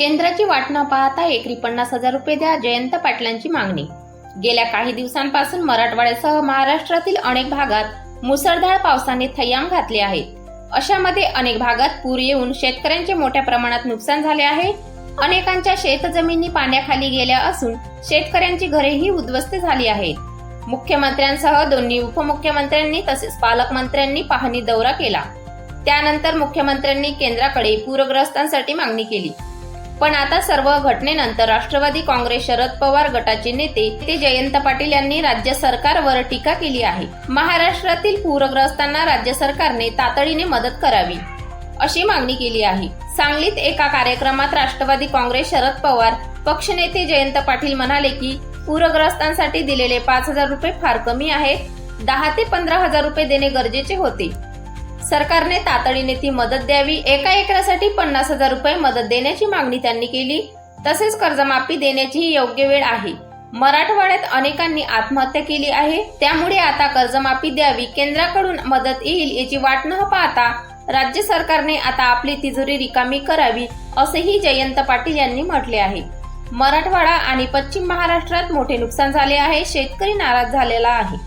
केंद्राची वाट न पाहता एकरी पन्नास हजार रुपये द्या जयंत पाटलांची मागणी. गेल्या काही दिवसांपासून मराठवाड्यासह महाराष्ट्रातील अनेक भागात मुसळधार पावसाने थय्याम घातले आहे. अशामध्ये अनेक भागात पूर येऊन शेतकऱ्यांचे मोठ्या प्रमाणात नुकसान झाले आहे. अनेकांच्या शेतजमिनी पाण्याखाली गेल्या असून शेतकऱ्यांची घरेही उद्ध्वस्त झाली आहेत. मुख्यमंत्र्यांसह दोन्ही उपमुख्यमंत्र्यांनी तसेच पालकमंत्र्यांनी पाहणी दौरा केला. त्यानंतर मुख्यमंत्र्यांनी केंद्राकडे पूरग्रस्तांसाठी मागणी केली. पण आता सर्व घटनेनंतर राष्ट्रवादी काँग्रेस शरद पवार गटाचे नेते ते जयंत पाटील यांनी राज्य सरकारवर टीका केली आहे. महाराष्ट्रातील पूरग्रस्तांना राज्य सरकारने तातडीने मदत करावी अशी मागणी केली आहे. सांगलीत एका कार्यक्रमात राष्ट्रवादी काँग्रेस शरद पवार पक्षनेते जयंत पाटील म्हणाले की पूरग्रस्तांसाठी दिलेले पाच हजार रुपये फार कमी आहेत. दहा ते पंधरा हजार रुपये देणे गरजेचे होते. सरकारने तातडीने ती मदत द्यावी. एका एकरासाठी पन्नास हजार रुपये मदत देण्याची मागणी त्यांनी केली. तसेच कर्जमाफी देण्याचीही योग्य वेळ आहे. मराठवाड्यात अनेकांनी आत्महत्या केली आहे. त्यामुळे आता कर्जमाफी द्यावी केंद्राकडून मदत येईल याची वाट न पाहता राज्य सरकारने आता आपली तिजोरी रिकामी करावी असेही जयंत पाटील यांनी म्हटले आहे. मराठवाडा आणि पश्चिम महाराष्ट्रात मोठे नुकसान झाले आहे. शेतकरी नाराज झालेला आहे.